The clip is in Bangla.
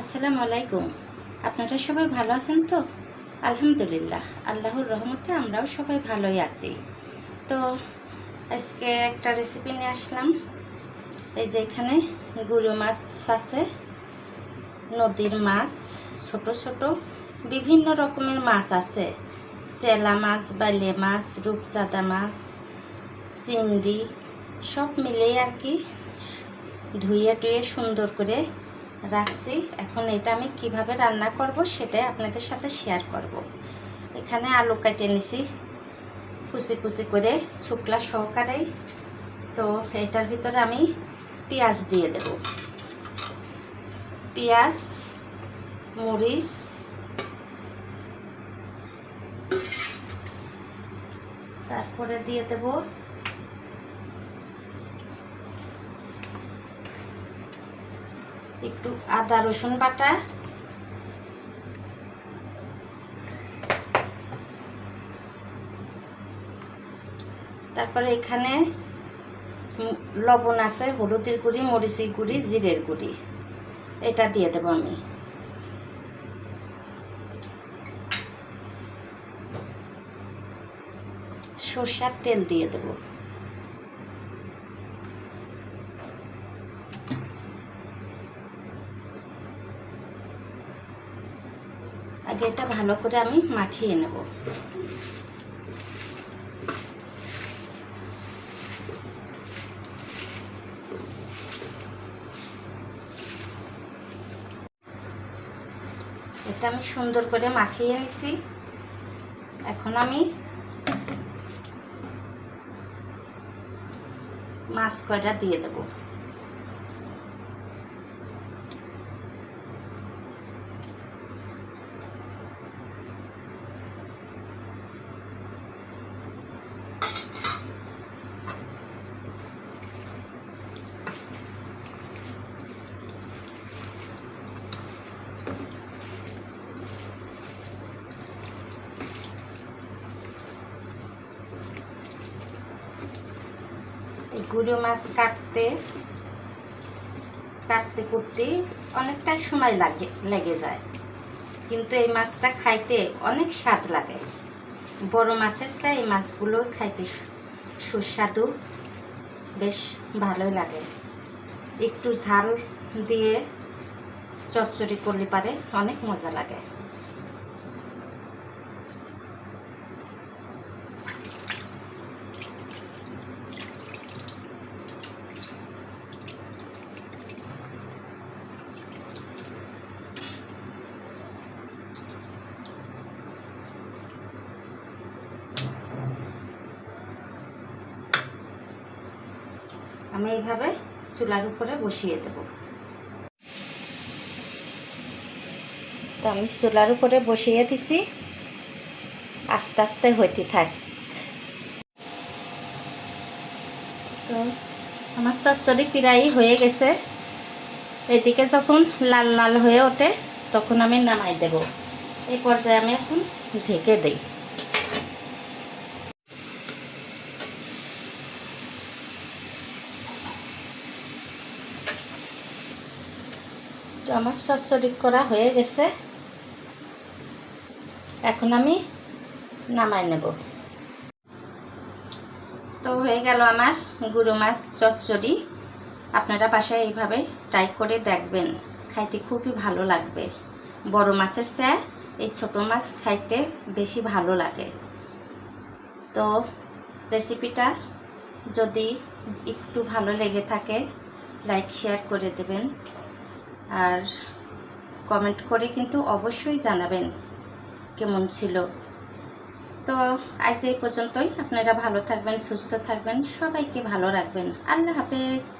আসসালামু আলাইকুম। আপনারা সবাই ভালো আছেন তো? আলহামদুলিল্লাহ, আল্লাহর রহমতে আমরাও সবাই ভালোই আছি। তো আজকে একটা রেসিপি নিয়ে আসলাম। এই যে এখানে গুঁড়ো মাছ আছে, নদীর মাছ, ছোট ছোট, বিভিন্ন রকমের মাছ আছে। চেলা মাছ, বাইলে মাছ, রূপচাঁদা মাছ, চিংড়ি, সব মিলেই আর কি ধুয়ে টুয়ে সুন্দর করে রাখছি। এখন এটা আমি কীভাবে রান্না করব সেটাই আপনাদের সাথে শেয়ার করব। এখানে আলু কেটে নিছি। কুচি কুচি করে শুকলা সহকারে। তো এটার ভিতরে আমি পেঁয়াজ দিয়ে দেব। পেঁয়াজ, মরিচ, তারপরে দিয়ে দেব একটু আদা রসুন বাটা। তারপরে এখানে লবণ আছে, হলুদের গুঁড়ি, মরিচের গুঁড়ি, জিরের গুঁড়ি। এটা দিয়ে দেবো আমি। সর্ষার তেল দিয়ে দেবো। আগে এটা ভালো করে আমি মাখিয়ে নেব। এটা আমি সুন্দর করে মাখিয়ে নিছি। এখন আমি মাছ কয়টা দিয়ে দেবো? গুঁড়ো মাছ কাটতে কাটতে কুটতে অনেকটা সময় লাগে, লেগে যায়। কিন্তু এই মাছটা খাইতে অনেক স্বাদ লাগে। বড় মাছের চেয়ে এই মাছগুলো খাইতে সুস্বাদু, বেশ ভালোই লাগে। একটু ঝাল দিয়ে চচ্চড়ি করলে পারে অনেক মজা লাগে। আমি এইভাবে চুলার উপরে বসিয়ে দেব। তো আমি চুলার উপরে বসিয়ে দিছি। আস্তে আস্তে হইতে থাক। তো আমার চচ্চড়ি প্রায়ই হয়ে গেছে। এদিকে যখন লাল লাল হয়ে ওঠে, তখন আমি নামাই দেব। এই পর্যায়ে আমি এখন ঢেকে দিই। তো আমার চচ্চড়ি করা হয়ে গেছে। এখন আমি নামাই নেব। তো হয়ে গেল আমার গুঁড়ো মাছ চচ্চড়ি। আপনারা বাসায় এইভাবে ট্রাই করে দেখবেন। খাইতে খুবই ভালো লাগবে। বড় মাছের চেয়ে এই ছোট মাছ খাইতে বেশি ভালো লাগে। তো রেসিপিটা যদি একটু ভালো লেগে থাকে, লাইক, শেয়ার করে দেবেন। আর কমেন্ট করে কিন্তু অবশ্যই জানাবেন কেমন ছিল। তো আজ এই পর্যন্তই। আপনারা ভালো থাকবেন, সুস্থ থাকবেন, সবাইকে ভালো রাখবেন। আল্লাহ হাফেজ।